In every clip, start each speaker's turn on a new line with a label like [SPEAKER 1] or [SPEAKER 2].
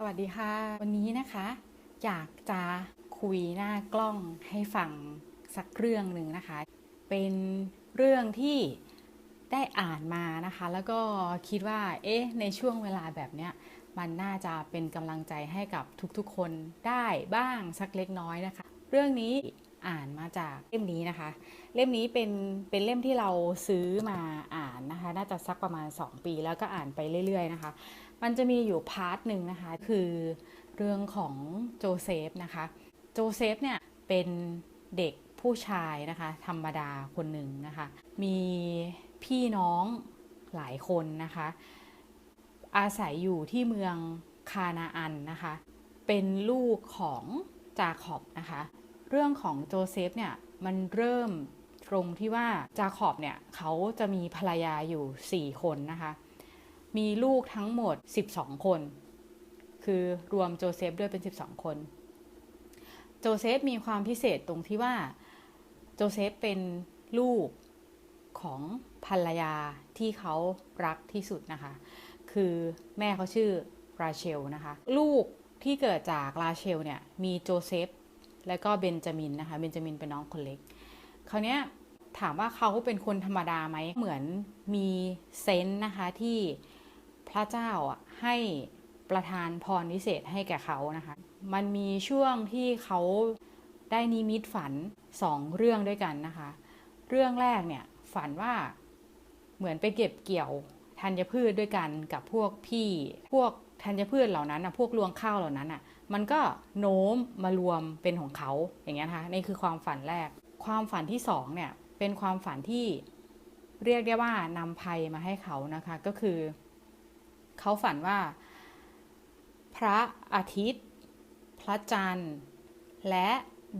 [SPEAKER 1] สวัสดีค่ะ วันนี้นะคะ อยากจะคุยหน้ากล้องให้ฟังสักเรื่องหนึ่งนะคะ เป็นเรื่องที่ได้อ่านมานะคะ แล้วก็คิดว่า เอ๊ะ ในช่วงเวลาแบบเนี้ย มันน่าจะเป็นกำลังใจให้กับทุกๆคนได้บ้างสักเล็กน้อยนะคะ เรื่องนี้อ่านมาจากเล่มนี้นะคะ เล่มนี้เป็นเป็นเล่มที่เราซื้อมาอ่านนะคะ น่าจะสักประมาณ 2 ปี แล้วก็อ่านไปเรื่อย ๆ นะคะ มันจะมีอยู่พาร์ทหนึ่งนะคะ คือเรื่องของโจเซฟนะคะ โจเซฟเนี่ยเป็นเด็กผู้ชายนะคะ ธรรมดาคนหนึ่งนะคะ มีพี่น้องหลายคนนะคะ อาศัยอยู่ที่เมืองคานาอันนะคะ เป็นลูกของจาขอบนะคะ เรื่องของโจเซฟเนี่ยมันเริ่มตรงที่ว่าจาขอบเนี่ยเขาจะมีภรรยาอยู่ 4 คนนะคะ มีลูกทั้งหมด 12 คน คือรวมโจเซฟด้วยเป็น 12 คน โจเซฟมีความพิเศษตรงที่ว่า โจเซฟเป็นลูกของภรรยาที่เขารักที่สุดนะคะ คือแม่เขาชื่อราเชลนะคะ ลูกที่เกิดจากราเชลเนี่ยมีโจเซฟและก็เบนจามินนะคะ เบนจามินเป็นน้องคนเล็ก คราวนี้ถามว่าเขาเป็นคนธรรมดาไหม เหมือนมีเซนส์นะคะที่ พระเจ้าอะให้ประทานพรวิเศษให้แก่เขานะคะ มันมีช่วงที่เขาได้นิมิตฝันสองเรื่องด้วยกันนะคะ เรื่องแรกเนี่ยฝันว่าเหมือนไปเก็บเกี่ยวธัญพืชด้วยกันกับพวกพี่พวกธัญพืชเหล่านั้นนะพวกรวงข้าวเหล่านั้นอะมันก็โน้มมารวมเป็นของเขาอย่างเงี้ยนะคะนี่คือความฝันแรก ความฝันที่สองเนี่ยเป็นความฝันที่เรียกได้ว่านำภัยมาให้เขานะคะก็คือ เขาฝันว่า พระอาทิตย์ พระจันทร์ และ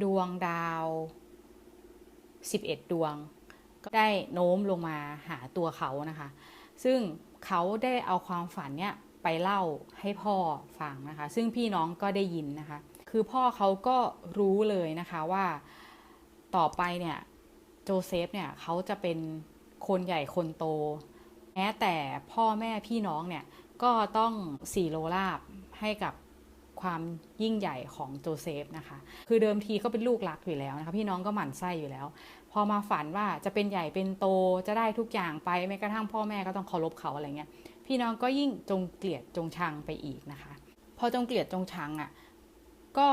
[SPEAKER 1] ดวงดาว 11 ดวง ก็ได้โน้มลงมาหาตัวเขานะคะ ซึ่งเขาได้เอาความฝันเนี่ยไปเล่าให้พ่อฟังนะคะ ซึ่งพี่น้องก็ได้ยินนะคะ คือพ่อเขาก็รู้เลยนะคะว่าต่อไปเนี่ยโจเซฟเนี่ยเขาจะเป็นคนใหญ่คนโต แม้แต่พ่อแม่พี่น้องเนี่ย ก็ต้องสี่โลลาบให้กับความยิ่งใหญ่ของโจเซฟนะคะ คือเดิมทีเขาเป็นลูกรักอยู่แล้วนะคะพี่น้องก็หมั่นไส้อยู่แล้ว พอมาฝันว่าจะเป็นใหญ่เป็นโตจะได้ทุกอย่างไปแม้กระทั่งพ่อแม่ก็ต้องเคารพเขาอะไรเงี้ย พี่น้องก็ยิ่งจงเกลียดจงชังไปอีกนะคะ พอจงเกลียดจงชังอะ่ะก็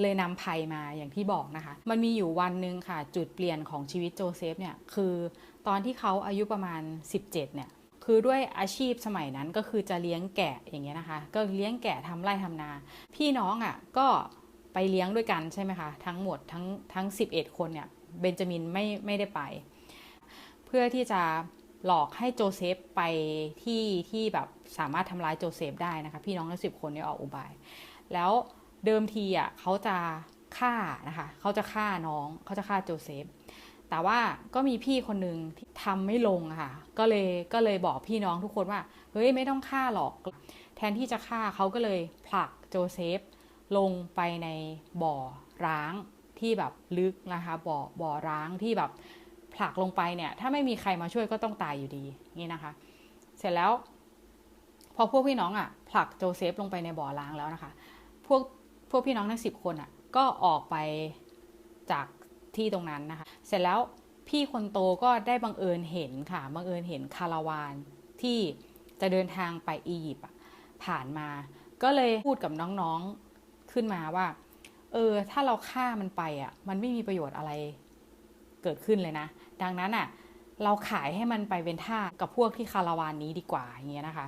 [SPEAKER 1] เลยนำภัยมาอย่างที่บอกนะคะ มันมีอยู่วันหนึ่งค่ะ จุดเปลี่ยนของชีวิตโจเซฟเนี่ยคือตอนที่เขาอายุประมาณ 17เนี่ย คือด้วยอาชีพสมัยนั้นก็คือจะเลี้ยงแกะอย่างเงี้ยนะคะ ก็เลี้ยงแกะทำไร่ทำนา พี่น้องอะ่ะก็ไปเลี้ยงด้วยกันใช่ไหมคะ ทั้งหมดทั้งทั้ง 11 คนเนี่ยเบนจามินไม่ไม่ได้ไป เพื่อที่จะหลอกให้โจเซฟไปที่ที่แบบสามารถทำร้ายโจเซฟได้นะคะ พี่น้องทั้งสิบคนเนี่ยออกอุบาย แล้วเดิมทีอะเขาจะฆ่านะคะ เขาจะฆ่าน้อง เขาจะฆ่าโจเซฟ แต่ว่าก็มีพี่คนหนึ่งที่ทำไม่ลงค่ะ ก็เลยก็เลยบอกพี่น้องทุกคนว่าเฮ้ยไม่ต้องฆ่าหรอก แทนที่จะฆ่าเขาก็เลยผลักโจเซฟลงไปในบ่อร้างที่แบบลึกนะคะบ่อบ่อร้างที่แบบผลักลงไปเนี่ย ถ้าไม่มีใครมาช่วยก็ต้องตายอยู่ดีนี่นะคะ เสร็จแล้ว พอพวกพี่น้องอะ่ะ ผลักโจเซฟลงไปในบ่อร้างแล้วนะคะ พวกพวกพี่น้องทั้งสิบคนอะ่ะ ก็ออกไปจาก ที่ตรงนั้นนะคะ เสร็จแล้วพี่คนโตก็ได้บังเอิญเห็นค่ะบังเอิญเห็นคาราวานที่จะเดินทางไปอียิปต์ผ่านมา ก็เลยพูดกับน้องๆขึ้นมาว่า เออ ถ้าเราฆ่ามันไปอะ มันไม่มีประโยชน์อะไรเกิดขึ้นเลยนะ ดังนั้นอะ เราขายให้มันไปเป็นท่ากับพวกที่คาราวานนี้ดีกว่าอย่างเงี้ยนะคะ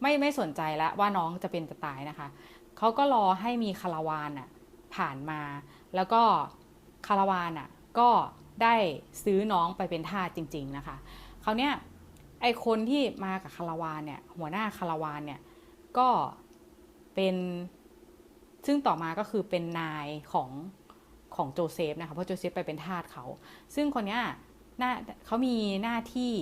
[SPEAKER 1] ไม่ไม่สนใจแล้วว่าน้องจะเป็นจะตายนะคะเขาก็รอให้มีคาราวานอะผ่านมา แล้วก็ คาราวานอะก็ได้ซื้อน้องไปเป็นทาสจริง ๆนะคะคราวเนี้ยไอคนที่มากับคาราวานเนี่ยหัวหน้าคาราวานเนี่ยก็เป็นซึ่งต่อมาก็คือเป็นนายของของโจเซฟนะคะเพราะโจเซฟไปเป็นทาสเขา ซึ่งคนเนี้ยหน้าเขามีหน้าที่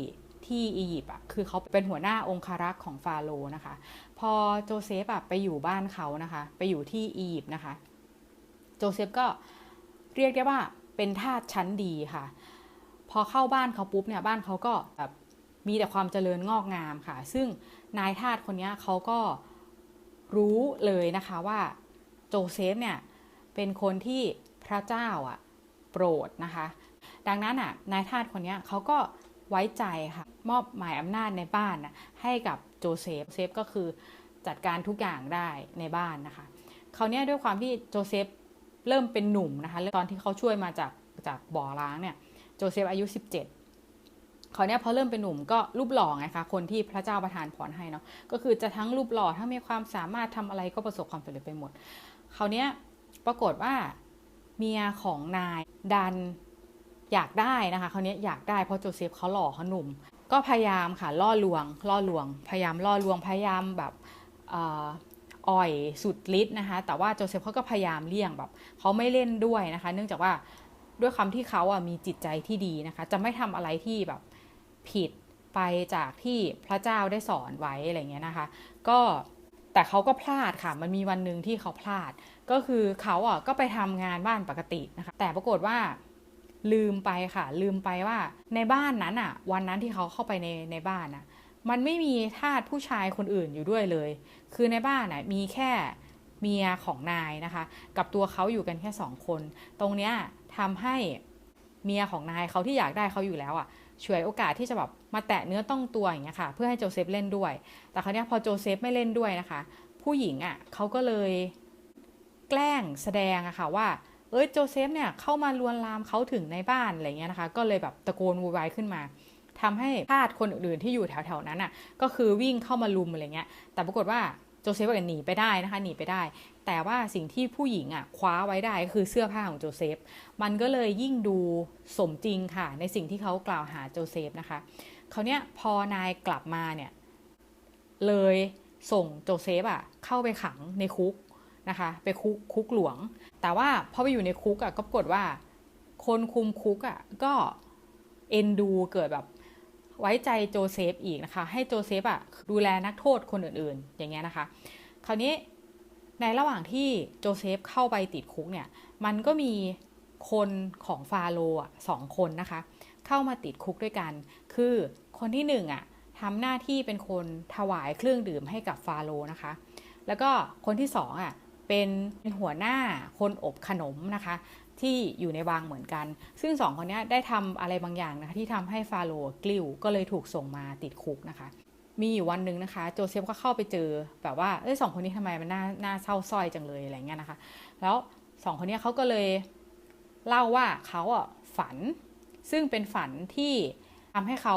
[SPEAKER 1] ที่อียิปต์อะคือเขาเป็นหัวหน้าองคารักษ์ของฟาโรห์นะคะ พอโจเซฟอะไปอยู่บ้านเขานะคะ ไปอยู่ที่อียิปต์นะคะ โจเซฟก็เเรียกได้ว่าเป็นทาสชั้นดีค่ะ พอเข้าบ้านเขาปุ๊บเนี่ยบ้านเขาก็แบบมีแต่ความเจริญงอกงามค่ะ ซึ่งนายทาสคนนี้เขาก็รู้เลยนะคะว่าโจเซฟเนี่ยเป็นคนที่พระเจ้าอะโปรดนะคะ ดังนั้นอะนายทาสคนนี้เขาก็ไว้ใจค่ะ มอบหมายอำนาจในบ้านนะให้กับโจเซฟเซฟก็คือจัดการทุกอย่างได้ในบ้านนะคะคราวนี้ด้วยความที่โจเซฟ เริ่มเป็นหนุ่มนะคะตอนที่เขาช่วยมาจากจากบ่อล้างเนี่ยโจเซฟอายุ 17เขาเนี้ยพอเริ่มเป็นหนุ่มก็รูปหล่อไงคะคนที่พระเจ้าประทานพรให้เนาะก็คือจะทั้งรูปหล่อทั้งมีความสามารถทำอะไรก็ประสบความสำเร็จไปหมดเขาเนี้ยปรากฏว่าเมียของนายดันอยากได้นะคะเขาเนี้ยอยากได้เพราะโจเซฟเขาหล่อเขาหนุ่ม ก็พยายามค่ะล่อลวงล่อลวง พยายามล่อลวงพยายามแบบ อ่อยสุดฤทธิ์นะคะ แต่ว่าโจเซฟเขาก็พยายามเลี่ยงแบบเขาไม่เล่นด้วยนะคะ เนื่องจากว่าด้วยคำที่เขาอะมีจิตใจที่ดีนะคะ จะไม่ทำอะไรที่แบบผิดไปจากที่พระเจ้าได้สอนไว้อะไรเงี้ยนะคะ ก็แต่เขาก็พลาดค่ะ มันมีวันหนึ่งที่เขาพลาด ก็คือเขาอะก็ไปทำงานบ้านปกตินะคะ แต่ปรากฏว่าลืมไปค่ะ ลืมไปว่าในบ้านนั้นอะ วันนั้นที่เขาเข้าไปในในบ้านอะ มันไม่มีทาสผู้ชายคนอื่นอยู่ด้วยเลย คือในบ้านอะมีแค่เมียของนายนะคะ กับตัวเขาอยู่กันแค่สองคน ตรงเนี้ยทำให้เมียของนายเขาที่อยากได้เขาอยู่แล้วอะช่วยโอกาสที่จะแบบมาแตะเนื้อต้องตัวอย่างเงี้ยค่ะ เพื่อให้โจเซฟเล่นด้วย แต่คราวนี้พอโจเซฟไม่เล่นด้วยนะคะ ผู้หญิงอะเขาก็เลยแกล้งแสดงอะค่ะว่าเอ้ยโจเซฟเนี่ยเข้ามาลวนลามเขาถึงในบ้านอะไรเงี้ยนะคะ ก็เลยแบบตะโกนวุ่นวายขึ้นมา ทำให้ทาสคนอื่นๆที่อยู่แถวๆนั้นอะก็คือวิ่งเข้ามาลุมอะไรเงี้ยแต่ปรากฏว่าโจเซฟก็หนีไปได้นะคะหนีไปได้ แต่ว่าสิ่งที่ผู้หญิงอะคว้าไว้ได้คือเสื้อผ้าของโจเซฟ มันก็เลยยิ่งดูสมจริงค่ะ ในสิ่งที่เขากล่าวหาโจเซฟนะคะเขาเนี้ยพอนายกลับมาเนี่ยเลยส่งโจเซฟอะเข้าไปขังในคุกนะคะ ไปคุกคุกหลวง แต่ว่าพอไปอยู่ในคุกอะก็ปรากฏว่า คนคุมคุกอะก็เอ็นดูเกิดแบบ ไว้ใจโจเซฟอีกนะคะ ให้โจเซฟอะดูแลนักโทษคนอื่นๆ อย่างเงี้ยนะคะ คราวนี้ในระหว่างที่โจเซฟเข้าไปติดคุกเนี่ย มันก็มีคนของฟาโรห์อะสองคนนะคะ เข้ามาติดคุกด้วยกัน คือคนที่หนึ่งอะทำหน้าที่เป็นคนถวายเครื่องดื่มให้กับฟาโรห์นะคะ แล้วก็คนที่สองอะเป็นหัวหน้าคนอบขนมนะคะ ที่อยู่ในวังเหมือนกัน ซึ่งสองคนนี้ได้ทำอะไรบางอย่างนะคะที่ทำให้ฟาโรกลิ้วก็เลยถูกส่งมาติดคุกนะคะ มีอยู่วันหนึ่งนะคะ โจเซฟก็เข้าไปเจอแบบว่าเอ้ยสองคนนี้ทำไมมันน่าน่าเศร้าส้อยจังเลยอะไรเงี้ยนะคะ แล้วสองคนนี้เขาก็เลยเล่าว่าเขาอะฝัน ซึ่งเป็นฝันที่ทำให้เขา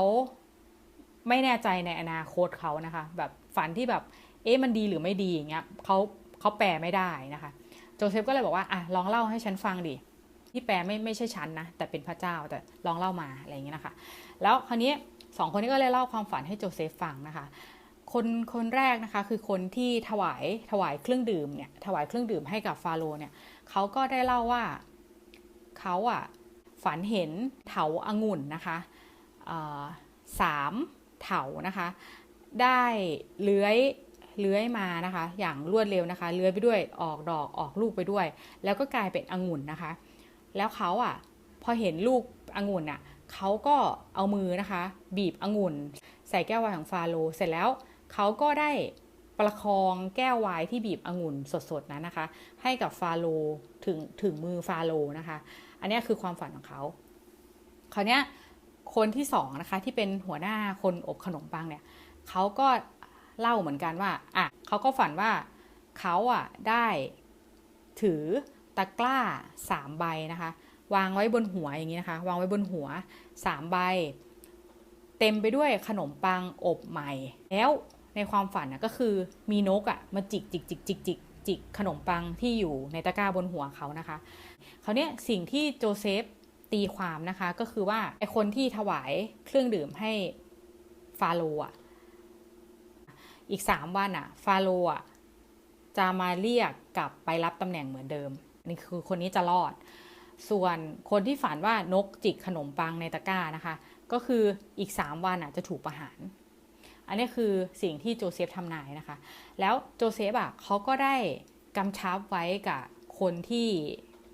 [SPEAKER 1] ไม่แน่ใจในอนาคตเขานะคะ แบบฝันที่แบบเอ๊ะมันดีหรือไม่ดีอย่างเงี้ยเขาเขาแปลไม่ได้นะคะ โจเซฟก็เลยบอกว่าอะลองเล่าให้ฉันฟังดิ ที่แปลไม่ไม่ใช่ฉันนะแต่เป็นพระเจ้าแต่ลองเล่ามาอะไรอย่างเงี้ยนะคะ แล้วคราวนี้สองคนนี้ก็เลยเล่าความฝันให้โจเซฟฟังนะคะคนคนแรกนะคะคือคนที่ถวายถวายเครื่องดื่มเนี่ยถวายเครื่องดื่มให้กับฟาโรห์เนี่ยเขาก็ได้เล่าว่าเขาอะฝันเห็นเถาอางุ่นนะคะสามเถานะคะ ได้เลื้อยเลื้อยมานะคะ อย่างรวดเร็วนะคะ เลื้อยไปด้วยออกดอกออกลูกไปด้วย แล้วก็กลายเป็นองุ่นนะคะ แล้วเขาอะพอเห็นลูกองุ่นอะเขาก็เอามือนะคะ บีบองุ่น ใส่แก้วไวน์ของฟาโรเสร็จแล้วเขาก็ได้ประคองแก้วไวน์ที่บีบองุ่นสดๆนั้นนะคะ ให้กับฟาโรถึงถึงมือฟาโรนะคะ อันนี้คือความฝันของเขาคราวนี้คนที่สองนะคะที่เป็นหัวหน้าคนอบขนมปังเนี่ยเขาก็เล่าเหมือนกันว่าอะเขาก็ฝันว่าเขาอะได้ถือ ตะกร้าสามใบนะคะ วางไว้บนหัวอย่างนี้นะคะ วางไว้บนหัวสามใบ เต็มไปด้วยขนมปังอบใหม่ แล้วในความฝันนะก็คือมีนกอะ่ะมาจิกจิกจิกจิกจิกจิกขนมปังที่อยู่ในตะกร้าบนหัวเขานะคะเขาเนี้ยสิ่งที่โจเซฟตีความนะคะก็คือว่าไอคนที่ถวายเครื่องดื่มให้ฟาโรอะอีกสามวันอะฟาโรอะจะมาเรียกกลับไปรับตำแหน่งเหมือนเดิม นี่คือคนนี้จะรอด ส่วนคนที่ฝันว่านกจิกขนมปังในตะกร้านะคะ ก็คืออีกสามวันอะจะถูกประหาร อันนี้คือสิ่งที่โจเซฟทำนายนะคะ แล้วโจเซฟอะเขาก็ได้กำชับไว้กับคนที่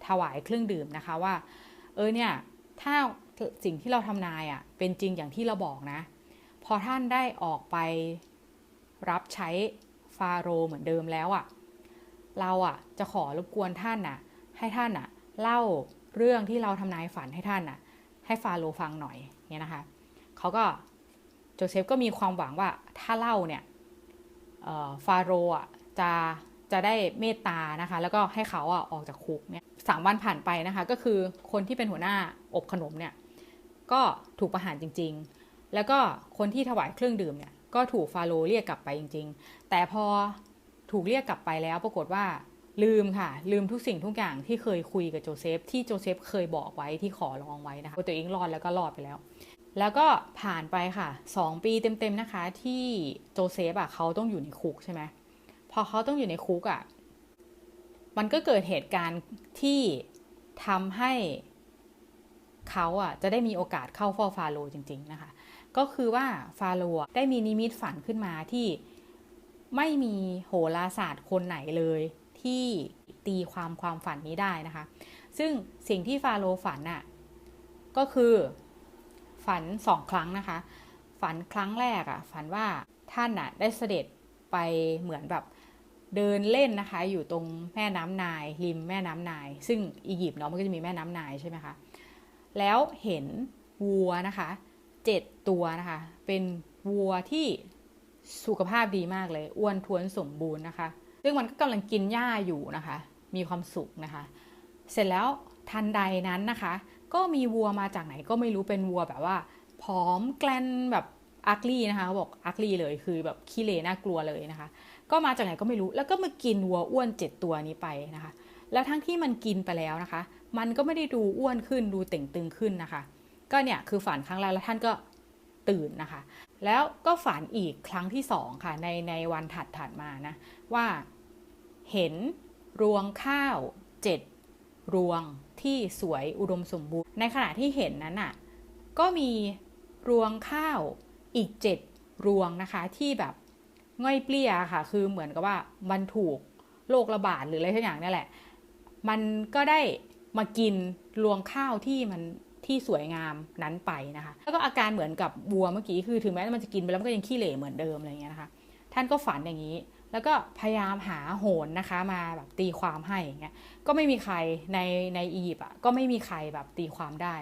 [SPEAKER 1] ถวายเครื่องดื่มนะคะว่า เออเนี่ยถ้าสิ่งที่เราทำนายอะเป็นจริงอย่างที่เราบอกนะ พอท่านได้ออกไปรับใช้ฟาโรห์เหมือนเดิมแล้วอะ เราอะ่ะจะขอรบกวนท่านน่ะ ให้ท่านน่ะ เล่าเรื่องที่เราทำนายฝันให้ท่านน่ะ ให้ฟาโรฟังหน่อยเนี่ยนะคะเขาก็โจเซฟก็มีความหวังว่าถ้าเล่าเนี่ยฟาโรอะจะจะได้เมตตานะคะ แล้วก็ให้เขาอะออกจากคุกเนี่ยสามวันผ่านไปนะคะ ก็คือคนที่เป็นหัวหน้าอบขนมเนี่ยก็ถูกประหารจริง ๆ แล้วก็คนที่ถวายเครื่องดื่มเนี่ยก็ถูกฟาโรเรียกกลับไปจริง ๆ แต่พอ ถูกเรียกกลับไปแล้วปรากฏว่าลืมค่ะ ลืมทุกสิ่งทุกอย่างที่เคยคุยกับโจเซฟ ที่โจเซฟเคยบอกไว้ที่ขอร้องไว้นะคะตัวเองรอดแล้วก็รอดไปแล้ว แล้วก็ผ่านไปค่ะสองปีเต็มๆนะคะ ที่โจเซฟอะเขาต้องอยู่ในคุกใช่ไหมพอเขาต้องอยู่ในคุกอะมันก็เกิดเหตุการณ์ที่ทำให้เขาอะจะได้มีโอกาสเข้าเฝ้าฟาโรจริง ๆนะคะ ก็คือว่าฟาโรได้มีนิมิตฝันขึ้นมาที่ ไม่มีโหราศาสตร์คนไหนเลยที่ตีความความฝันนี้ได้นะคะ ซึ่งสิ่งที่ฟาโรห์ฝันน่ะก็คือฝันสองครั้งนะคะ ฝันครั้งแรกอะ่ะฝันว่าท่านน่ะได้เสด็จไปเหมือนแบบเดินเล่นนะคะ อยู่ตรงแม่น้ำนายริมแม่น้ำนาย ซึ่งอียิปต์เนาะมันก็จะมีแม่น้ำนายใช่ไหมคะแล้วเห็นวัวนะคะเจ็ดตัวนะคะ เป็นวัวที่ สุขภาพดีมากเลย อ้วนท้วนสมบูรณ์นะคะ ซึ่งมันก็กำลังกินหญ้าอยู่นะคะ มีความสุขนะคะ เสร็จแล้วทันใดนั้นนะคะ ก็มีวัวมาจากไหนก็ไม่รู้เป็นวัวแบบว่าผอมแกลนแบบอักลี่นะคะบอกอักลี่เลยคือแบบขี้เลน่ากลัวเลยนะคะ ก็มาจากไหนก็ไม่รู้ แล้วก็มากินวัวอ้วนเจ็ดตัวนี้ไปนะคะ แล้วทั้งที่มันกินไปแล้วนะคะ มันก็ไม่ได้ดูอ้วนขึ้นดูเต่งตึงขึ้นนะคะ ก็เนี่ยคือฝันครั้งแรกแล้วท่านก็ตื่นนะคะ แล้วก็ฝันอีกครั้งที่สองค่ะในในวันถัดถัดมานะว่าเห็นรวงข้าวเจ็ดรวงที่สวยอุดมสมบูรณ์ ในขณะที่เห็นนั้นอะก็มีรวงข้าวอีกเจ็ดรวงนะคะที่แบบง่อยเปลี้ยค่ะ คือเหมือนกับว่ามันถูกโรคระบาดหรืออะไรทุกอย่างนี่แหละ มันก็ได้มากินรวงข้าวที่มัน ที่สวยงามนั้นไปนะคะ แล้วก็อาการเหมือนกับวัวเมื่อกี้คือถึงแม้มันจะกินไปแล้วมันก็ยังขี้เหร่เหมือนเดิมอะไรเงี้ยนะคะ ท่านก็ฝันอย่างนี้ แล้วก็พยายามหาโหนนะคะมาแบบตีความให้อย่างเงี้ยก็ไม่มีใครในในอียิปต์อะก็ไม่มีใครแบบตีความได้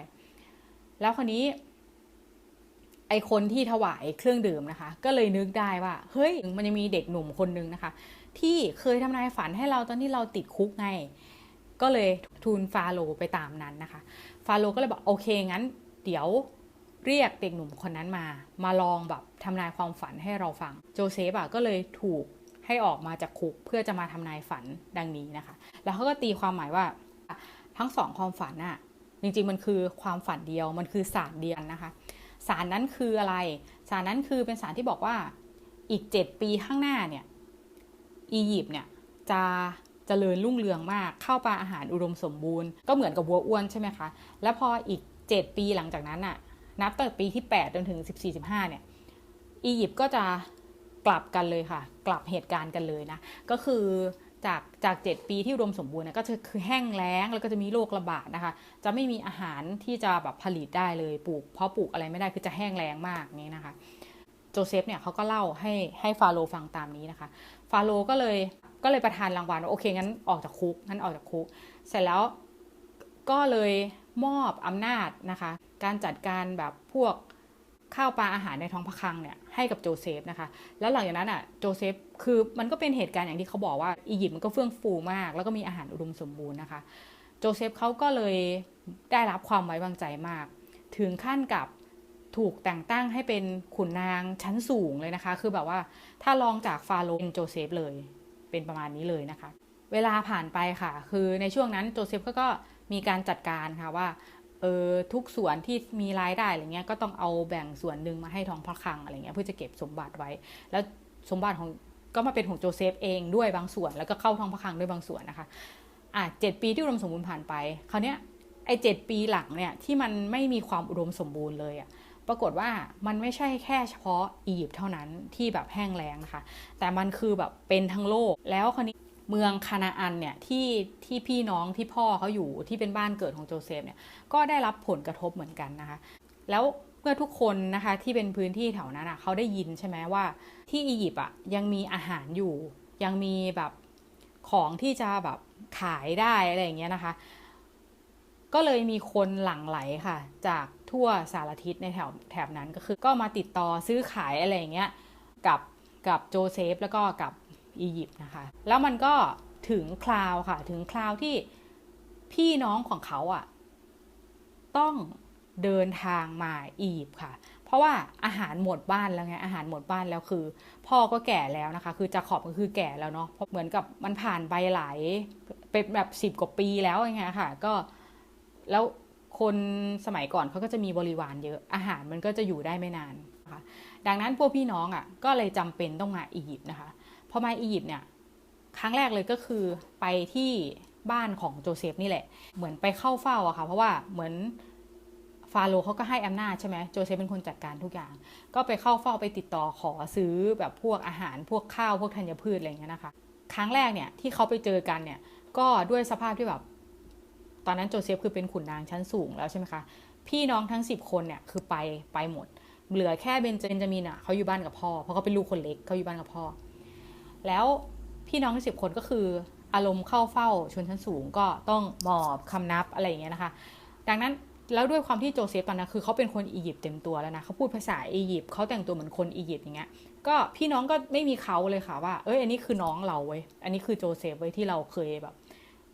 [SPEAKER 1] แล้วคนนี้ไอคนที่ถวายเครื่องดื่มนะคะ ก็เลยนึกได้ว่า เฮ้ยมันยังมีเด็กหนุ่มคนนึงนะคะ ที่เคยทำนายฝันให้เราตอนที่เราติดคุกไง ก็เลยทูลฟาโรไปตามนั้นนะคะ ฟาโรก็เลยบอกโอเคงั้น เดี๋ยวเรียกเด็กหนุ่มคนนั้นมา มาลองแบบทำนายความฝันให้เราฟัง โจเซฟอะก็เลยถูกให้ออกมาจากคุกเพื่อจะมาทำนายฝันดังนี้นะคะ แล้วเขาก็ตีความหมายว่าทั้งสองความฝันอะจริงๆมันคือความฝันเดียวมันคือสารเดียวนะคะสารนั้นคืออะไร สารนั้นคือเป็นสารที่บอกว่าอีกเจ็ดปีข้างหน้าเนี่ยอียิปต์เนี่ยจะ เจริญรุ่งเรืองมากเข้าปลาอาหารอุดมสมบูรณ์ ก็เหมือนกับวัวอ้วนใช่ไหมคะ แล้วพออีก 7 ปีหลังจากนั้นน่ะนับตั้งแต่ปีที่ 8 จนถึง 14-15 เนี่ย อียิปต์ก็จะกลับกันเลยค่ะ กลับเหตุการณ์กันเลยนะ ก็คือจากจาก 7 ปีที่อุดมสมบูรณ์เนี่ยก็จะคือแห้งแล้งแล้วก็จะมีโรคระบาดนะคะ จะไม่มีอาหารที่จะแบบผลิตได้เลยปลูก เพราะปลูกอะไรไม่ได้คือจะแห้งแล้งมากนี่นะคะ โจเซฟเนี่ยเขาก็เล่าให้ให้ฟาโรฟังตามนี้นะคะ ฟาโรก็เลย ก็เลยประทานรางวัลว่าโอเคงั้นออกจากคุกงั้นออกจากคุก เสร็จแล้วก็เลยมอบอำนาจนะคะ การจัดการแบบพวกข้าวปลาอาหารในท้องพระคลังเนี่ยให้กับโจเซฟนะคะ แล้วหลังจากนั้นอะโจเซฟคือมันก็เป็นเหตุการณ์อย่างที่เขาบอกว่าอียิปต์มันก็เฟื่องฟูมาก แล้วก็มีอาหารอุดมสมบูรณ์นะคะ โจเซฟเขาก็เลยได้รับความไว้วางใจมาก ถึงขั้นกับถูกแต่งตั้งให้เป็นขุนนางชั้นสูงเลยนะคะ คือแบบว่าถ้าลองจากฟาโรห์เป็นโจเซฟเลย เป็นประมาณนี้เลยนะคะ เวลาผ่านไปค่ะ คือในช่วงนั้นโจเซฟก็มีการจัดการค่ะว่าเออทุกส่วนที่มีรายได้อะไรเงี้ยก็ต้องเอาแบ่งส่วนหนึ่งมาให้ท้องพระคลังอะไรเงี้ยเพื่อจะเก็บสมบัติไว้ แล้วสมบัติของก็มาเป็นของโจเซฟเองด้วยบางส่วน แล้วก็เข้าท้องพระคลังด้วยบางส่วนนะคะอะเจ็ดปีที่อุดมสมบูรณ์ผ่านไปคราวเนี้ยไอ้เจ็ดปีหลังเนี่ยที่มันไม่มีความอุดมสมบูรณ์เลยอะ่ะ ปรากฏว่ามันไม่ใช่แค่เฉพาะอียิปต์เท่านั้นที่แบบแห้งแล้งนะคะ แต่มันคือแบบเป็นทั้งโลก แล้วคราวนี้เมืองคานาอันเนี่ยที่ที่พี่น้องที่พ่อเขาอยู่ที่เป็นบ้านเกิดของโจเซฟเนี่ยก็ได้รับผลกระทบเหมือนกันนะคะ แล้วเมื่อทุกคนนะคะที่เป็นพื้นที่แถวนั้นอะเขาได้ยินใช่ไหมว่าที่อียิปต์อะยังมีอาหารอยู่ ยังมีแบบของที่จะแบบขายได้อะไรอย่างเงี้ยนะคะ ก็เลยมีคนหลั่งไหลค่ะ จาก ทั่วสารทิศในแถวแถบนั้นก็คือก็มาติดต่อซื้อขายอะไรอย่างเงี้ยกับกับโจเซฟแล้วก็กับอียิปต์นะคะ แล้วมันก็ถึงคราวค่ะ ถึงคราวที่พี่น้องของเขาอะต้องเดินทางมาอียิปต์ค่ะ เพราะว่าอาหารหมดบ้านแล้วไงอาหารหมดบ้านแล้วคือ พ่อก็แก่แล้วนะคะ คือจาขอบก็คือแก่แล้วเนาะเพราะเหมือนกับมันผ่านไปหลายเป็นแบบสิบกว่าปีแล้วอย่างค่ะ ก็แล้ว คนสมัยก่อนเขาก็จะมีบริวารเยอะอาหารมันก็จะอยู่ได้ไม่นานนะคะดังนั้นพวกพี่น้องอะก็เลยจำเป็นต้องมาอียิปต์นะคะพอมาอียิปต์เนี่ยครั้งแรกเลยก็คือไปที่บ้านของโจเซฟนี่แหละ เหมือนไปเข้าเฝ้าอะค่ะ เพราะว่าเหมือนฟาโรห์เขาก็ให้อำนาจใช่ไหมโจเซฟเป็นคนจัดการทุกอย่าง ก็ไปเข้าเฝ้าไปติดต่อขอซื้อแบบพวกอาหารพวกข้าวพวกธัญพืชอะไรอย่างเงี้ยนะคะ ครั้งแรกเนี่ยที่เขาไปเจอกันเนี่ยก็ด้วยสภาพที่แบบ ตอนนั้นโจเซฟคือเป็นขุนนางชั้นสูงแล้วใช่ไหมคะ พี่น้องทั้ง 10 คนเนี่ยคือไปไปหมด เหลือแค่เบนจามินอะเขาอยู่บ้านกับพ่อ เพราะเขาเป็นลูกคนเล็กเขาอยู่บ้านกับพ่อ แล้วพี่น้องทั้งสิบคนก็คืออารมณ์เข้าเฝ้าชนชั้นสูงก็ต้องหมอบคำนับอะไรอย่างเงี้ยนะคะ ดังนั้นแล้วด้วยความที่โจเซฟตอนนั้นคือเขาเป็นคนอียิปต์เต็มตัวแล้วนะเขาพูดภาษาอียิปต์เขาแต่งตัวเหมือนคนอียิปต์อย่างเงี้ยก็พี่น้องก็ไม่มีเขาเลยค่ะว่า เอ้ยอันนี้คือน้องเราเว้ยอันนี้คือโจเซฟเว้ยที่เราเคยแบบ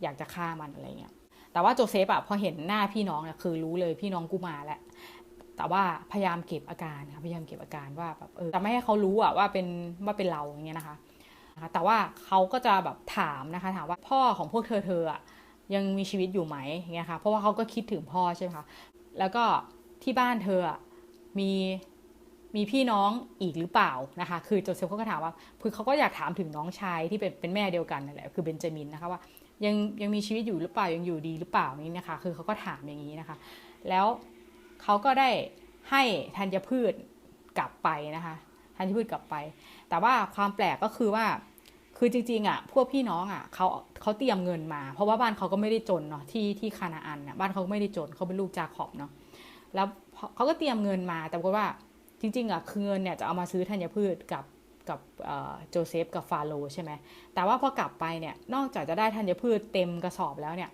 [SPEAKER 1] อยากจะฆ่ามันอะไรเงี้ย แต่ว่าโจเซฟอะพอเห็นหน้าพี่น้องเนี่ยคือรู้เลยพี่น้องกูมาแล้วแต่ว่าพยายามเก็บอาการค่ะพยายามเก็บอาการว่าแบบเออจะไม่ให้เขารู้อะว่าเป็นว่าเป็นเราอย่างเงี้ยนะคะแต่ว่าเขาก็จะแบบถามนะคะถามว่าพ่อของพวกเธอเธออะยังมีชีวิตอยู่ไหมอย่างเงี้ยค่ะเพราะว่าเขาก็คิดถึงพ่อใช่ไหมคะแล้วก็ที่บ้านเธออะมีมีพี่น้องอีกหรือเปล่านะคะ คือโจเซฟเขาก็ถามว่า คือเขาก็อยากถามถึงน้องชายที่เป็นเป็นแม่เดียวกันนั่นแหละ คือเบนจามินนะคะว่า ยังยังมีชีวิตอยู่หรือเปล่ายังอยู่ดีหรือเปล่านี่นะคะ คือเขาก็ถามอย่างนี้นะคะ แล้วเขาก็ได้ให้ธัญพืชกลับไปนะคะธัญพืชกลับไป แต่ว่าความแปลกก็คือว่าคือจริงๆอะพวกพี่น้องอะเขาเขาเตรียมเงินมา เพราะว่าบ้านเขาก็ไม่ได้จนเนาะที่ที่คานาอันเนี่ยบ้านเขาก็ไม่ได้จนเขาเป็นลูกจาขอบเนาะแล้วเขาก็เตรียมเงินมาแต่ว่าจริงๆอะคือเงินเนี่ยจะเอามาซื้อธัญพืชกับ กับโจเซฟกับฟาโรใช่ไหมแต่ว่าพอกลับไปเนี่ย นอกจากจะได้ธัญพืชเต็มกระสอบแล้วเนี่ย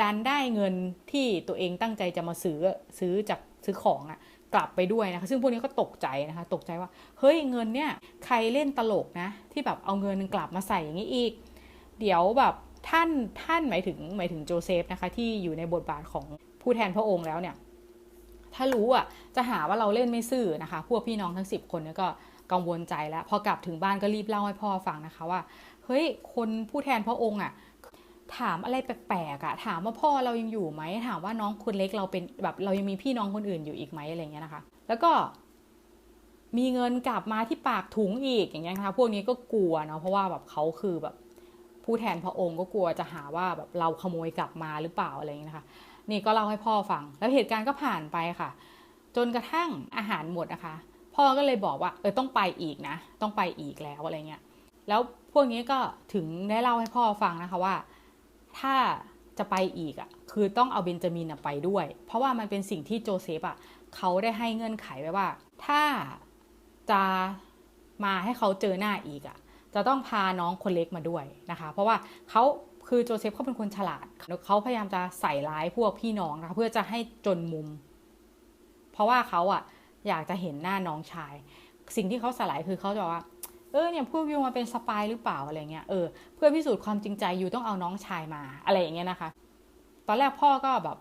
[SPEAKER 1] ดันได้เงินที่ตัวเองตั้งใจจะมาซื้อซื้อจากซื้อของอะกลับไปด้วยนะคะซึ่งพวกนี้ก็ตกใจนะคะตกใจว่าเฮ้ยเงินเนี่ยใครเล่นตลกนะ ที่แบบเอาเงินกลับมาใส่อย่างนี้อีก เดี๋ยวแบบท่านท่านหมายถึงหมายถึงโจเซฟนะคะที่อยู่ในบทบาทของผู้แทนพระองค์แล้วเนี่ยถ้ารู้อะจะหาว่าเราเล่นไม่ซื่อนะคะ พวกพี่น้องทั้งสิบคนเนี่ยก็ กังวลใจแล้ว พอกลับถึงบ้านก็รีบเล่าให้พ่อฟังนะคะว่า เฮ้ย คนผู้แทนพระองค์อะถามอะไรแปลกๆอะถามว่าพ่อเรายังอยู่ไหม ถามว่าน้องคนเล็กเราเป็นแบบเรายังมีพี่น้องคนอื่นอยู่อีกไหมอะไรเงี้ยนะคะ แล้วก็มีเงินกลับมาที่ปากถุงอีกอย่างเงี้ยนะคะพวกนี้ก็กลัวเนาะเพราะว่าแบบเขาคือแบบผู้แทนพระองค์ก็กลัวจะหาว่าแบบเราขโมยกลับมาหรือเปล่าอะไรเงี้ยนะคะ นี่ก็เล่าให้พ่อฟัง แล้วเหตุการณ์ก็ผ่านไปค่ะ จนกระทั่งอาหารหมดนะคะ พ่อก็เลยบอกว่าเออต้องไปอีกนะ ต้องไปอีกแล้วอะไรเงี้ยแล้วพวกนี้ก็ถึงได้เล่าให้พ่อฟังนะคะว่า ถ้าจะไปอีกอะ่ะคือต้องเอาเบนจามินไปด้วย เพราะว่ามันเป็นสิ่งที่โจเซฟอะ่ะเขาได้ให้เงื่อนไขไว้ว่า ถ้าจะมาให้เขาเจอหน้าอีกอะ่ะจะต้องพาน้องคนเล็กมาด้วยนะคะ เพราะว่าเขาคือโจเซฟเขาเป็นคนฉลาดเขาพยายามจะใส่ร้ายพวกพี่น้องนะคะเพื่อจะให้จนมุม เพราะว่าเขาอะ่ะ อยากจะเห็นหน้าน้องชาย สิ่งที่เขาสลายคือเขาจะว่า เออเนี่ยพวกยูมาเป็นสปายหรือเปล่าอะไรเงี้ย เออเพื่อพิสูจน์ความจริงใจยูต้องเอาน้องชายมาอะไรอย่างเงี้ยนะคะ ตอนแรกพ่อก็แบบ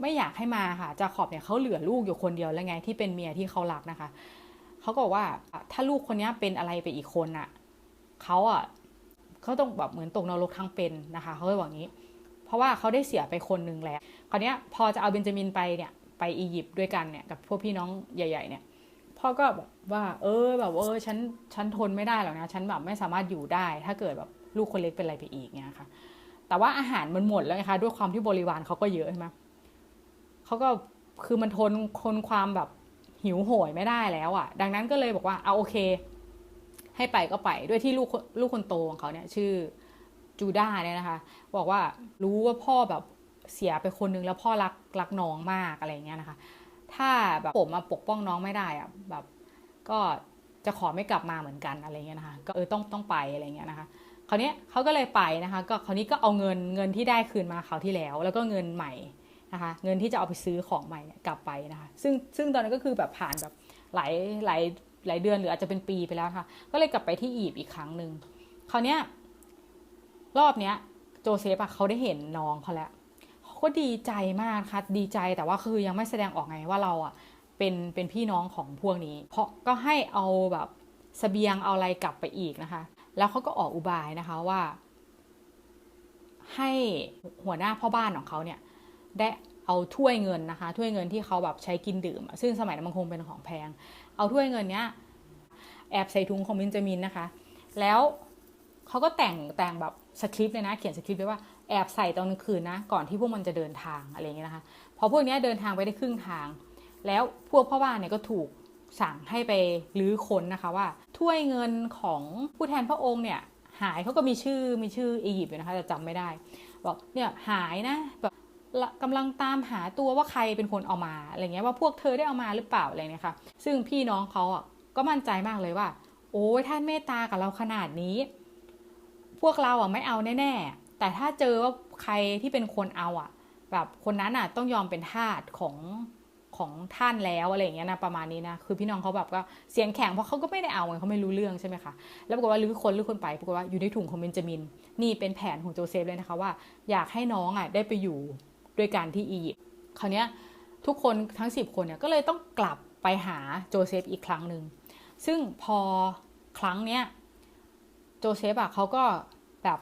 [SPEAKER 1] ไม่อยากให้มาค่ะจาขอบเนี่ยเขาเหลือลูกอยู่คนเดียวแล้วไงที่เป็นเมียที่เขารักนะคะ เขาก็บอกว่าถ้าลูกคนนี้เป็นอะไรไปอีกคนอะเขาอะเขาต้องแบบเหมือนตกนรกทั้งเป็นนะคะเขาเลยบอกงี้ เพราะว่าเขาได้เสียไปคนนึงแล้ว คราวนี้พอจะเอาเบนจามินไปเนี่ย ไปอียิปต์ด้วยกันเนี่ยกับพวกพี่น้องใหญ่ ๆ เนี่ยพ่อก็แบบว่า เออแบบเออฉันฉันทนไม่ได้หรอกนะฉันแบบไม่สามารถอยู่ได้ ถ้าเกิดแบบลูกคนเล็กเป็นอะไรไปอีกเนี่ยค่ะ แต่ว่าอาหารมันหมดแล้วนะคะด้วยความที่บริวารเขาก็เยอะใช่ไหมเขาก็คือมันทนคนความแบบหิวโหยไม่ได้แล้วอะ่ะ ดังนั้นก็เลยบอกว่าเอาโอเค ให้ไปก็ไปด้วยที่ลูกลูกคนโตของเขาเนี่ย ชื่อจูด้าเนี่ยนะคะ บอกว่ารู้ว่าพ่อแบบ เสียไปคนนึงแล้วพ่อรักรักน้องมากอะไรเงี้ยนะคะ ถ้าแบบผมมาปกป้องน้องไม่ได้อะแบบก็จะขอไม่กลับมาเหมือนกันอะไรเงี้ยนะคะก็เออต้องต้องไปอะไรเงี้ยนะคะคราวนี้เขาก็เลยไปนะคะ ก็คราวนี้ก็เอาเงินเงินที่ได้คืนมาคราวที่แล้ว แล้วก็เงินใหม่นะคะ เงินที่จะเอาไปซื้อของใหม่กลับไปนะคะ ซึ่งซึ่งตอนนั้นก็คือแบบผ่านแบบหลายหลายหลายเดือนหรืออาจจะเป็นปีไปแล้วค่ะ ก็เลยกลับไปที่อียิปต์อีกครั้งหนึ่งคราวนี้รอบเนี้ยโจเซฟอะเขาได้เห็นน้องเขาแล้ว ก็ดีใจมากค่ะดีใจแต่ว่าคือยังไม่แสดงออกไงว่าเราอะเป็นเป็นพี่น้องของพวกนี้ เพราะก็ให้เอาแบบสเสบียงเอาอะไรกลับไปอีกนะคะ แล้วเขาก็ออกอุบายนะคะว่า ให้หัวหน้าพ่อบ้านของเขาเนี่ยได้เอาถ้วยเงินนะคะ ถ้วยเงินที่เขาแบบใช้กินดื่ม ซึ่งสมัยนั้นมันคงเป็นของแพง เอาถ้วยเงินเนี้ยแอบใส่ถุงของมินจามินนะคะ แล้วเขาก็แต่งแต่งแบบสคริปต์เลยนะ เขียนสคริปต์ไว้ว่า แอบใส่ตอนกลางคืนนะ ก่อนที่พวกมันจะเดินทางอะไรเงี้ยนะคะพอพวกนี้เดินทางไปได้ครึ่งทาง แล้วพวกพ่อบ้านเนี่ยก็ถูกสั่งให้ไปรื้อค้นนะคะว่าถ้วยเงินของผู้แทนพระองค์เนี่ยหายเขาก็มีชื่อมีชื่ออียิปต์อยู่นะคะแต่จำไม่ได้บอกเนี่ยหายนะแบบกำลังตามหาตัวว่าใครเป็นคนเอามาอะไรเงี้ยว่าพวกเธอได้เอามาหรือเปล่าอะไรเงี้ยค่ะซึ่งพี่น้องเขาอะก็มั่นใจมากเลยว่า โอ้ยท่านเมตตากับเราขนาดนี้ พวกเราอะไม่เอาแน่ๆ แต่ถ้าเจอว่าใครที่เป็นคนเอาอะแบบคนนั้นอะต้องยอมเป็นทาสของของท่านแล้วอะไรเงี้ยนะประมาณนี้นะคือพี่น้องเขาแบบก็เสียงแข็งเพราะเขาก็ไม่ได้เอาเขาไม่รู้เรื่องใช่ไหมคะแล้วปรากฏว่าลื้อคนลื้อคนไปปรากฏว่าอยู่ในถุงของเบนจามิน นี่เป็นแผนของโจเซฟเลยนะคะว่า อยากให้น้องอะได้ไปอยู่ด้วยกันที่อียิปต์คราวนี้ทุกคนทั้ง 10 คนเนี่ยก็เลยต้องกลับไปหาโจเซฟอีกครั้งหนึ่งซึ่งพอครั้งเนี้ยโจเซฟอะเขาก็แบบ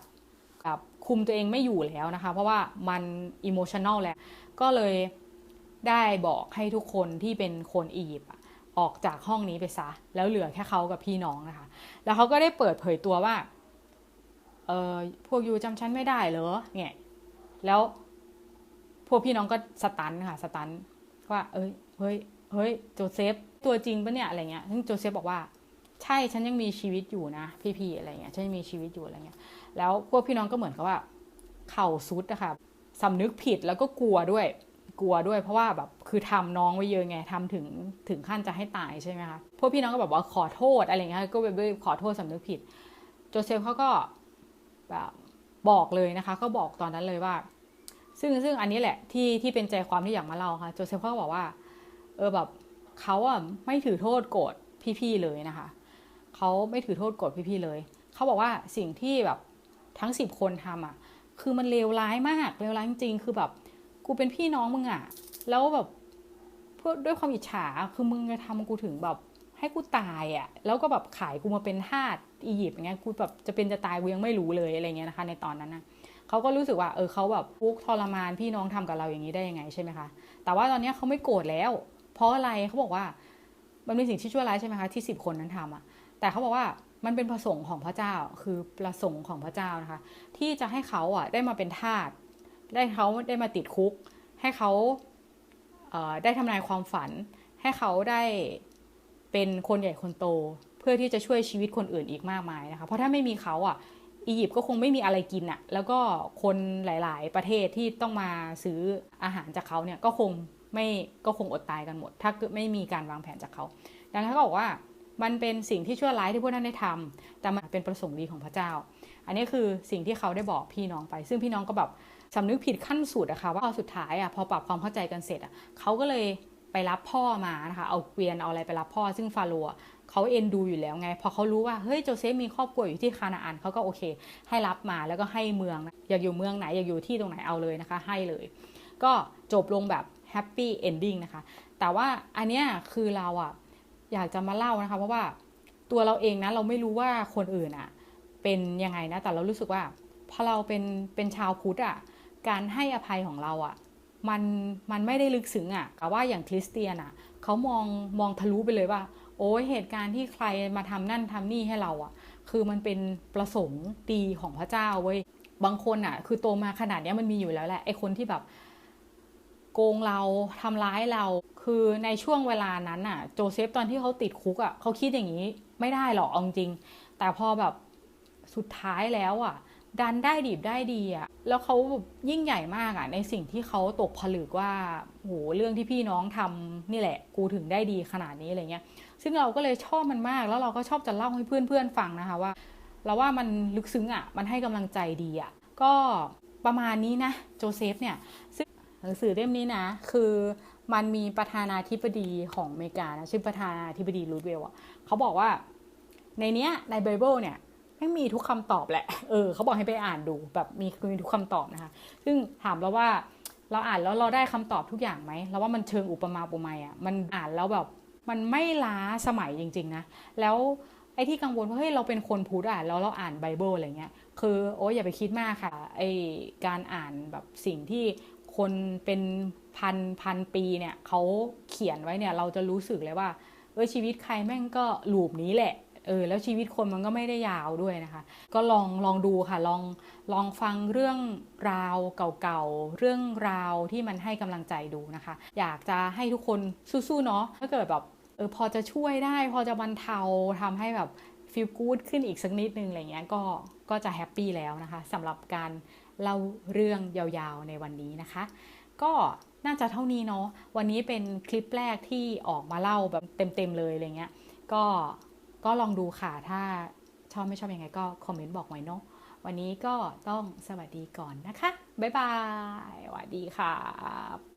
[SPEAKER 1] คุมตัวเองไม่อยู่แล้วนะคะ เพราะว่ามันอิโมชันแนลแหละก็เลยได้บอกให้ทุกคนที่เป็นคนอียิปต์ออกจากห้องนี้ไปซะ แล้วเหลือแค่เขากับพี่น้องนะคะ แล้วเขาก็ได้เปิดเผยตัวว่า เออพวกยูจำฉันไม่ได้เหรอเนี่ยแล้วพวกพี่น้องก็สตันค่ะสตันว่า เอ้ยเฮ้ยเฮ้ยโจเซฟตัวจริงปะเนี่ยอะไรเงี้ยซึ่งโจเซฟบอกว่า ใช่ฉันยังมีชีวิตอยู่นะ พี่ๆอะไรเงี้ยฉันยังมีชีวิตอยู่อะไรเงี้ยแล้วพวกพี่น้องก็เหมือนกับว่า เข่าซุดอะคะสำนึกผิดแล้วก็กลัวด้วย กลัวด้วยเพราะว่าแบบคือทำน้องไว้เยอะไงทำถึงถึงขั้นจะให้ตายใช่ไหมคะพวกพี่น้องก็แบบว่าขอโทษอะไรเงี้ยก็แบบขอโทษสำนึกผิด โจเซฟเขาก็แบบบอกเลยนะคะ ก็บอกตอนนั้นเลยว่า ซึ่งซึ่งอันนี้แหละที่ที่เป็นใจความที่อยากมาเล่าค่ะโจเซฟเขาก็บอกว่า เออแบบเขาอะไม่ถือโทษโกรธพี่ๆเลยนะคะ เขาไม่ถือโทษโกรธพี่ๆเลย เขาบอกว่าสิ่งที่แบบทั้งสิบคนทำอะ คือมันเลวร้ายมากเลวร้ายจริงๆคือแบบกูเป็นพี่น้องมึงอะ แล้วแบบเพื่อด้วยความอิจฉาคือมึงจะทำกูถึงแบบให้กูตายอะ แล้วก็แบบขายกูมาเป็นทาสอียิปต์อย่างเงี้ยกูแบบจะเป็นจะตายกูยังไม่รู้เลยอะไรเงี้ยนะคะ ในตอนนั้นนะเขาก็รู้สึกว่าเออเขาแบบพุกทรมานพี่น้องทำกับเราอย่างนี้ได้ยังไงใช่ไหมคะแต่ว่าตอนนี้เขาไม่โกรธแล้ว เพราะอะไรเขาบอกว่ามันเป็นสิ่งที่ชั่วร้ายใช่ไหมคะที่สิบคนนั้นทำอะ แต่เขาบอกว่ามันเป็นประสงค์ของพระเจ้า คือประสงค์ของพระเจ้านะคะ ที่จะให้เขาอะได้มาเป็นทาสได้เขาได้มาติดคุก ให้เขาเได้ทำนายความฝัน ให้เขาได้เป็นคนใหญ่คนโต เพื่อที่จะช่วยชีวิตคนอื่นอีกมากมายนะคะ เพราะถ้าไม่มีเขาอะอียิปต์ก็คงไม่มีอะไรกินอะ่ะแล้วก็คนหลาย ๆ ประเทศที่ต้องมาซื้ออาหารจากเขาเนี่ยก็คงไม่ก็คงอดตายกันหมด ถ้าไม่มีการวางแผนจากเขา ดังนั้นเขาบอกว่า มันเป็นสิ่งที่ชั่วร้ายที่พวกท่านได้ทำแต่มันเป็นประสงค์ดีของพระเจ้า อันนี้คือสิ่งที่เขาได้บอกพี่น้องไป ซึ่งพี่น้องก็แบบสำนึกผิดขั้นสุดอะค่ะว่าพอสุดท้ายอะพอปรับความเข้าใจกันเสร็จอะเขาก็เลยไปรับพ่อมานะคะเอาเกวียนเอาอะไรไปรับพ่อ ซึ่งฟาโรห์เขาเอ็นดูอยู่แล้วไง พอเขารู้ว่าเฮ้ยโจเซฟมีครอบครัวอยู่ที่คานาอันเขาก็โอเค ให้รับมาแล้วก็ให้เมืองอยากอยู่เมืองไหนอยากอยู่ที่ตรงไหนเอาเลยนะคะ ให้เลย ก็จบลงแบบแฮปปี้เอนดิ้งนะคะ แต่ว่าอันเนี้ยคือเราอะ อยากจะมาเล่านะคะ เพราะว่าตัวเราเองนะเราไม่รู้ว่าคนอื่นอะเป็นยังไงนะแต่เรารู้สึกว่าพอเราเป็นเป็นชาวพุทธอะการให้อภัยของเราอะ่ะมันมันไม่ได้ลึกซึ้งอะ่ะแต่ว่าอย่างคริสเตียนอะ่ะเขามองมองทะลุไปเลยว่า โอ้ยเหตุการณ์ที่ใครมาทำนั่นทำนี่ให้เราอะ่ะคือมันเป็นประสงค์ดีของพระเจ้าเว้ยบางคนอะ่ะคือโตมาขนาดนี้มันมีอยู่แล้วแหละไอคนที่แบบโกงเราทำร้ายเรา คือในช่วงเวลานั้นอะ โจเซฟตอนที่เขาติดคุกอะเขาคิดอย่างนี้ไม่ได้หรอกเอาจริง แต่พอแบบสุดท้ายแล้วอะ ดันได้ดีบได้ดีอะแล้วเขายิ่งใหญ่มากอะในสิ่งที่เขาตกผลึกว่าโหเรื่องที่พี่น้องทำนี่แหละ กูถึงได้ดีขนาดนี้อะไรเงี้ย ซึ่งเราก็เลยชอบมันมากแล้วเราก็ชอบจะเล่าให้เพื่อนๆฟังนะคะว่า เราว่ามันลึกซึ้งอะมันให้กำลังใจดีอะก็ประมาณนี้นะโจเซฟเนี่ยซึ่งหนังสือเล่มนี้นะ คือ มันมีประธานาธิบดีของอเมริกานะชื่อประธานาธิบดีรูดเวลอะเขาบอกว่าในเนี้ยในไบเบิลเนี่ยไม่มีทุกคำตอบแหละ เออเขาบอกให้ไปอ่านดูแบบมีมีทุกคำตอบนะคะ ซึ่งถามเราว่าเราอ่านแล้วเราได้คำตอบทุกอย่างไหมเราว่ามันเชิงอุปมาอุปไมยอะมันอ่านแล้วแบบมันไม่ล้าสมัยจริง ๆนะ แล้วไอ้ที่กังวลว่าเฮ้ยเราเป็นคนพุทธอะแล้วเราอ่านไบเบิลอะไรเงี้ย คือโอ้ยอย่าไปคิดมากค่ะไอการอ่านแบบสิ่งที่คนเป็น พันพันปีเนี่ยเขาเขียนไว้เนี่ยเราจะรู้สึกเลยว่าเออชีวิตใครแม่งก็ลูปนี้แหละเออแล้วชีวิตคนมันก็ไม่ได้ยาวด้วยนะคะ ก็ลองลองดูค่ะลองลองฟังเรื่องราวเก่าๆเรื่องราวที่มันให้กำลังใจดูนะคะ อยากจะให้ทุกคนสู้ๆเนาะถ้าเกิดแบบเออพอจะช่วยได้ พอจะบรรเทาทำให้แบบฟีลกู๊ดขึ้นอีกสักนิดนึงอะไรเงี้ยก็ก็จะแฮปปี้แล้วนะคะสำหรับการเล่าเรื่องยาวๆในวันนี้นะคะ ก็น่าจะเท่านี้เนาะวันนี้เป็นคลิปแรกที่ออกมาเล่าแบบเต็มๆเลยอะไรเงี้ยก็ก็ลองดูค่ะถ้าชอบไม่ชอบยังไงก็คอมเมนต์บอกไว้เนาะวันนี้ก็ต้องสวัสดีก่อนนะคะ บ๊ายบายสวัสดีค่ะ